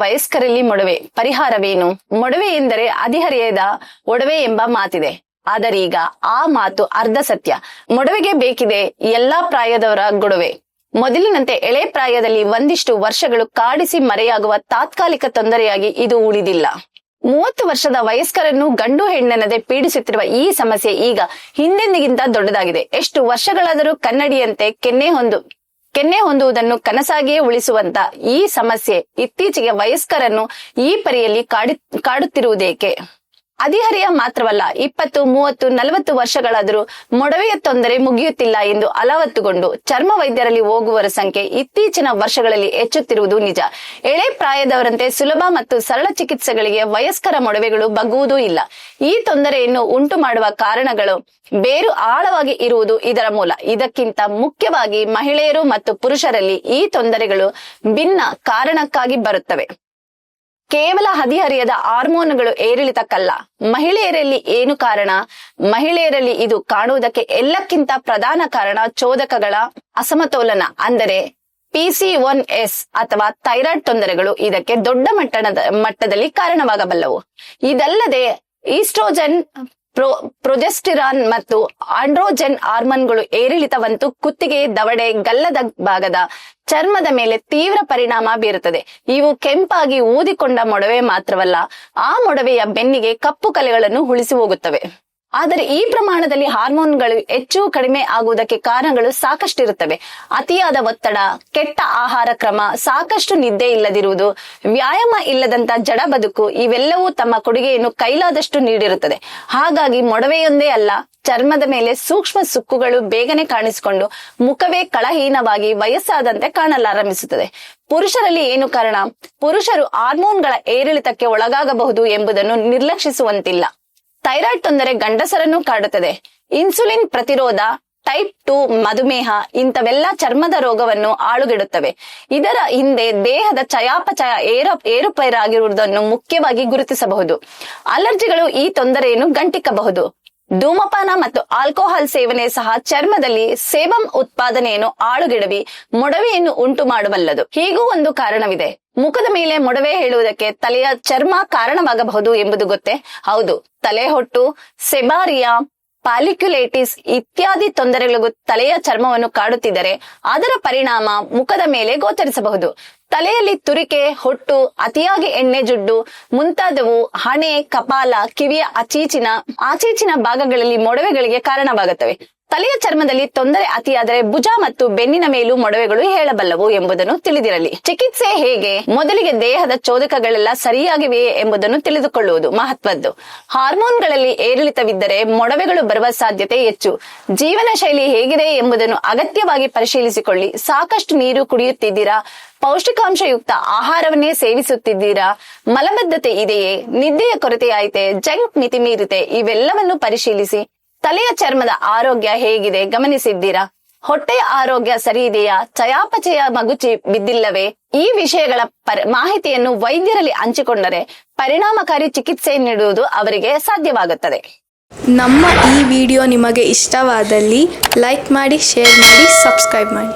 ವಯಸ್ಕರಲ್ಲಿ ಮೊಡವೆ. ಪರಿಹಾರವೇನು? ಮೊಡವೆ ಎಂದರೆ ಹದಿಹರೆಯದ ಒಡವೆ ಎಂಬ ಮಾತಿದೆ. ಆದರೀಗ ಆ ಮಾತು ಅರ್ಧ ಸತ್ಯ. ಮೊಡವೆಗೆ ಬೇಕಿದೆ ಎಲ್ಲಾ ಪ್ರಾಯದವರ ಗೊಡವೆ. ಮೊದಲಿನಂತೆ ಎಳೆ ಪ್ರಾಯದಲ್ಲಿ ಒಂದಿಷ್ಟು ವರ್ಷಗಳು ಕಾಡಿಸಿ ಮರೆಯಾಗುವ ತಾತ್ಕಾಲಿಕ ತೊಂದರೆಯಾಗಿ ಇದು ಉಳಿದಿಲ್ಲ. ಮೂವತ್ತು ವರ್ಷದ ವಯಸ್ಕರನ್ನು ಗಂಡು ಹೆಣ್ಣೆನ್ನದೆ ಪೀಡಿಸುತ್ತಿರುವ ಈ ಸಮಸ್ಯೆ ಈಗ ಹಿಂದೆಂದಿಗಿಂತ ದೊಡ್ಡದಾಗಿದೆ. ಎಷ್ಟು ವರ್ಷಗಳಾದರೂ ಕನ್ನಡಿಯಂತೆ ಕೆನ್ನೆ ಹೊಂದು ಕೆನ್ನೆ ಹೊಂದುವುದನ್ನು ಕನಸಾಗಿಯೇ ಉಳಿಸುವಂತ ಈ ಸಮಸ್ಯೆ ಇತ್ತೀಚೆಗೆ ವಯಸ್ಕರನ್ನು ಈ ಪರಿಯಲ್ಲಿ ಕಾಡಿ ಕಾಡುತ್ತಿರುವುದೇಕೆ? ಹದಿಹರೆಯ ಮಾತ್ರವಲ್ಲ, ಇಪ್ಪತ್ತು, ಮೂವತ್ತು, ನಲವತ್ತು ವರ್ಷಗಳಾದರೂ ಮೊಡವೆಯ ತೊಂದರೆ ಮುಗಿಯುತ್ತಿಲ್ಲ ಎಂದು ಅಲವತ್ತುಗೊಂಡು ಚರ್ಮ ವೈದ್ಯರಲ್ಲಿ ಹೋಗುವರ ಸಂಖ್ಯೆ ಇತ್ತೀಚಿನ ವರ್ಷಗಳಲ್ಲಿ ಹೆಚ್ಚುತ್ತಿರುವುದು ನಿಜ. ಎಳೆ ಪ್ರಾಯದವರಂತೆ ಸುಲಭ ಮತ್ತು ಸರಳ ಚಿಕಿತ್ಸೆಗಳಿಗೆ ವಯಸ್ಕರ ಮೊಡವೆಗಳು ಬಗ್ಗುವುದೂ ಇಲ್ಲ. ಈ ತೊಂದರೆಯನ್ನು ಉಂಟು ಮಾಡುವ ಕಾರಣಗಳು ಬೇರು ಆಳವಾಗಿ ಇರುವುದು ಇದರ ಮೂಲ. ಇದಕ್ಕಿಂತ ಮುಖ್ಯವಾಗಿ ಮಹಿಳೆಯರು ಮತ್ತು ಪುರುಷರಲ್ಲಿ ಈ ತೊಂದರೆಗಳು ಭಿನ್ನ ಕಾರಣಕ್ಕಾಗಿ ಬರುತ್ತವೆ. ಕೇವಲ ಹದಿಹರಿಯದ ಹಾರ್ಮೋನ್ಗಳು ಏರಿಳಿತಕ್ಕಲ್ಲ. ಮಹಿಳೆಯರಲ್ಲಿ ಏನು ಕಾರಣ? ಮಹಿಳೆಯರಲ್ಲಿ ಇದು ಕಾಣುವುದಕ್ಕೆ ಎಲ್ಲಕ್ಕಿಂತ ಪ್ರಧಾನ ಕಾರಣ ಚೋದಕಗಳ ಅಸಮತೋಲನ. ಅಂದರೆ ಪಿಸಿ ಒನ್ ಎಸ್ ಅಥವಾ ಥೈರಾಯ್ಡ್ ತೊಂದರೆಗಳು ಇದಕ್ಕೆ ದೊಡ್ಡ ಮಟ್ಟದ ಮಟ್ಟದಲ್ಲಿ ಕಾರಣವಾಗಬಲ್ಲವು. ಇದಲ್ಲದೆ ಈಸ್ಟ್ರೋಜನ್ ಪ್ರೊ, ಪ್ರೊಜೆಸ್ಟಿರಾನ್ ಮತ್ತು ಆಂಡ್ರೋಜೆನ್ ಹಾರ್ಮೋನ್ಗಳು ಏರಿಳಿತವಂತೂ ಕುತ್ತಿಗೆ ದವಡೆ ಗಲ್ಲದ ಭಾಗದ ಚರ್ಮದ ಮೇಲೆ ತೀವ್ರ ಪರಿಣಾಮ ಬೀರುತ್ತದೆ. ಇವು ಕೆಂಪಾಗಿ ಊದಿಕೊಂಡ ಮೊಡವೆ ಮಾತ್ರವಲ್ಲ, ಆ ಮೊಡವೆಯ ಬೆನ್ನಿಗೆ ಕಪ್ಪು ಕಲೆಗಳನ್ನು ಉಳಿಸಿ ಹೋಗುತ್ತವೆ. ಆದರೆ ಈ ಪ್ರಮಾಣದಲ್ಲಿ ಹಾರ್ಮೋನ್ಗಳು ಹೆಚ್ಚು ಕಡಿಮೆ ಆಗುವುದಕ್ಕೆ ಕಾರಣಗಳು ಸಾಕಷ್ಟಿರುತ್ತವೆ. ಅತಿಯಾದ ಒತ್ತಡ, ಕೆಟ್ಟ ಆಹಾರ ಕ್ರಮ, ಸಾಕಷ್ಟು ನಿದ್ದೆ ಇಲ್ಲದಿರುವುದು, ವ್ಯಾಯಾಮ ಇಲ್ಲದಂತ ಜಡ ಬದುಕು ಇವೆಲ್ಲವೂ ತಮ್ಮ ಕೊಡುಗೆಯನ್ನು ಕೈಲಾದಷ್ಟು ನೀಡಿರುತ್ತದೆ. ಹಾಗಾಗಿ ಮೊಡವೆಯೊಂದೇ ಅಲ್ಲ, ಚರ್ಮದ ಮೇಲೆ ಸೂಕ್ಷ್ಮ ಸುಕ್ಕುಗಳು ಬೇಗನೆ ಕಾಣಿಸಿಕೊಂಡು ಮುಖವೇ ಕಳಹೀನವಾಗಿ ವಯಸ್ಸಾದಂತೆ ಕಾಣಲಾರಂಭಿಸುತ್ತದೆ. ಪುರುಷರಲ್ಲಿ ಏನು ಕಾರಣ? ಪುರುಷರು ಹಾರ್ಮೋನ್ಗಳ ಏರಿಳಿತಕ್ಕೆ ಒಳಗಾಗಬಹುದು ಎಂಬುದನ್ನು ನಿರ್ಲಕ್ಷಿಸುವಂತಿಲ್ಲ. ಥೈರಾಯ್ಡ್ ತೊಂದರೆ ಗಂಡಸರನ್ನು ಕಾಡುತ್ತದೆ. ಇನ್ಸುಲಿನ್ ಪ್ರತಿರೋಧ ಟೈಪ್ ಟು ಮಧುಮೇಹ ಇಂಥವೆಲ್ಲ ಚರ್ಮದ ರೋಗವನ್ನು ಆಳುಗೆಡುತ್ತವೆ. ಇದರ ಹಿಂದೆ ದೇಹದ ಚಯಾಪಚಯ ಏರ ಏರುಪೇರಾಗಿರುವುದನ್ನು ಮುಖ್ಯವಾಗಿ ಗುರುತಿಸಬಹುದು. ಅಲರ್ಜಿಗಳು ಈ ತೊಂದರೆಯನ್ನು ಗಂಟಿಕ್ಕಬಹುದು ಧೂಮಪಾನ ಮತ್ತು ಆಲ್ಕೋಹಾಲ್ ಸೇವನೆ ಸಹ ಚರ್ಮದಲ್ಲಿ ಸೇಬಂ ಉತ್ಪಾದನೆಯನ್ನು ಆಳುಗೆಡವಿ, ಮೊಡವೆಯನ್ನು ಉಂಟು ಮಾಡಬಲ್ಲದು ಹೀಗೂ ಒಂದು ಕಾರಣವಿದೆ. ಮುಖದ ಮೇಲೆ ಮೊಡವೆ ಹೇಳುವುದಕ್ಕೆ ತಲೆಯ ಚರ್ಮ ಕಾರಣವಾಗಬಹುದು ಎಂಬುದು ಗೊತ್ತೇ? ಹೌದು. ತಲೆಹೊಟ್ಟು, ಸೆಬಾರಿಯಾ ಪಾಲಿಕ್ಯುಲೇಟಿಸ್ ಇತ್ಯಾದಿ ತೊಂದರೆಗಳಿಗೂ ತಲೆಯ ಚರ್ಮವನ್ನು ಕಾಡುತ್ತಿದ್ದರೆ ಅದರ ಪರಿಣಾಮ ಮುಖದ ಮೇಲೆ ಗೋಚರಿಸಬಹುದು. ತಲೆಯಲ್ಲಿ ತುರಿಕೆ, ಹೊಟ್ಟು, ಅತಿಯಾಗಿ ಎಣ್ಣೆ ಜುಡ್ಡು, ಮುಂತಾದವು ಹಣೆ, ಕಪಾಲ, ಕಿವಿಯ ಆಚೀಚಿನ ಆಚೀಚಿನ ಭಾಗಗಳಲ್ಲಿ ಮೊಡವೆಗಳಿಗೆ ಕಾರಣವಾಗುತ್ತವೆ. ತಲೆಯ ಚರ್ಮದಲ್ಲಿ ತೊಂದರೆ ಅತಿಯಾದರೆ ಭುಜ ಮತ್ತು ಬೆನ್ನಿನ ಮೇಲೂ ಮೊಡವೆಗಳು ಹೇಳಬಲ್ಲವು ಎಂಬುದನ್ನು ತಿಳಿದಿರಲಿ. ಚಿಕಿತ್ಸೆ ಹೇಗೆ? ಮೊದಲಿಗೆ ದೇಹದ ಚೋದಕಗಳೆಲ್ಲ ಸರಿಯಾಗಿವೆಯೇ ಎಂಬುದನ್ನು ತಿಳಿದುಕೊಳ್ಳುವುದು ಮಹತ್ವದ್ದು. ಹಾರ್ಮೋನ್ಗಳಲ್ಲಿ ಏರಿಳಿತವಿದ್ದರೆ ಮೊಡವೆಗಳು ಬರುವ ಸಾಧ್ಯತೆ ಹೆಚ್ಚು. ಜೀವನ ಶೈಲಿ ಹೇಗಿದೆ ಎಂಬುದನ್ನು ಅಗತ್ಯವಾಗಿ ಪರಿಶೀಲಿಸಿಕೊಳ್ಳಿ. ಸಾಕಷ್ಟು ನೀರು ಕುಡಿಯುತ್ತಿದ್ದೀರಾ? ಪೌಷ್ಟಿಕಾಂಶಯುಕ್ತ ಆಹಾರವನ್ನೇ ಸೇವಿಸುತ್ತಿದ್ದೀರಾ? ಮಲಬದ್ಧತೆ ಇದೆಯೇ? ನಿದ್ದೆಯ ಕೊರತೆಯಾಯಿತೆ? ಜಂಕ್ ಮಿತಿ ಮೀರಿತೆ ಇವೆಲ್ಲವನ್ನು ಪರಿಶೀಲಿಸಿ. ತಲೆಯ ಚರ್ಮದ ಆರೋಗ್ಯ ಹೇಗಿದೆ ಗಮನಿಸಿದ್ದೀರಾ? ಹೊಟ್ಟೆಯ ಆರೋಗ್ಯ ಸರಿ ಇದೆಯಾ? ಚಯಾಪಚಯ ಮಗುಚಿ ಬಿದ್ದಿಲ್ಲವೇ? ಈ ವಿಷಯಗಳ ಮಾಹಿತಿಯನ್ನು ವೈದ್ಯರಲ್ಲಿ ಹಂಚಿಕೊಂಡರೆ ಪರಿಣಾಮಕಾರಿ ಚಿಕಿತ್ಸೆ ನೀಡುವುದು ಅವರಿಗೆ ಸಾಧ್ಯವಾಗುತ್ತದೆ. ನಮ್ಮ ಈ ವಿಡಿಯೋ ನಿಮಗೆ ಇಷ್ಟವಾದಲ್ಲಿ ಲೈಕ್ ಮಾಡಿ, ಶೇರ್ ಮಾಡಿ, ಸಬ್ಸ್ಕ್ರೈಬ್ ಮಾಡಿ.